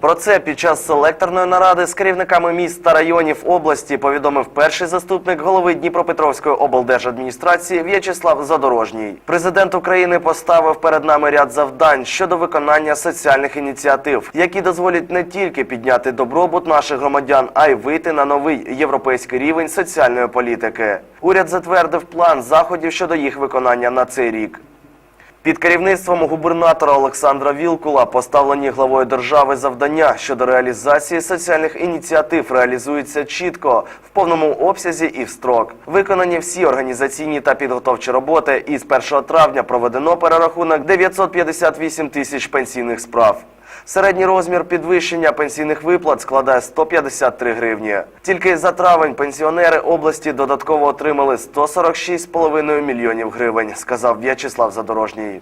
Про це під час селекторної наради з керівниками міст та районів області повідомив перший заступник голови Дніпропетровської облдержадміністрації В'ячеслав Задорожній. Президент України поставив перед нами ряд завдань щодо виконання соціальних ініціатив, які дозволять не тільки підняти добробут наших громадян, а й вийти на новий європейський рівень соціальної політики. Уряд затвердив план заходів щодо їх виконання на цей рік. Під керівництвом губернатора Олександра Вілкула поставлені главою держави завдання щодо реалізації соціальних ініціатив реалізуються чітко, в повному обсязі і в строк. Виконані всі організаційні та підготовчі роботи. І з 1 травня проведено перерахунок 958 тисяч пенсійних справ. Середній розмір підвищення пенсійних виплат складає 153 гривні. Тільки за травень пенсіонери області додатково отримали 146,5 мільйонів гривень, сказав В'ячеслав Задорожній.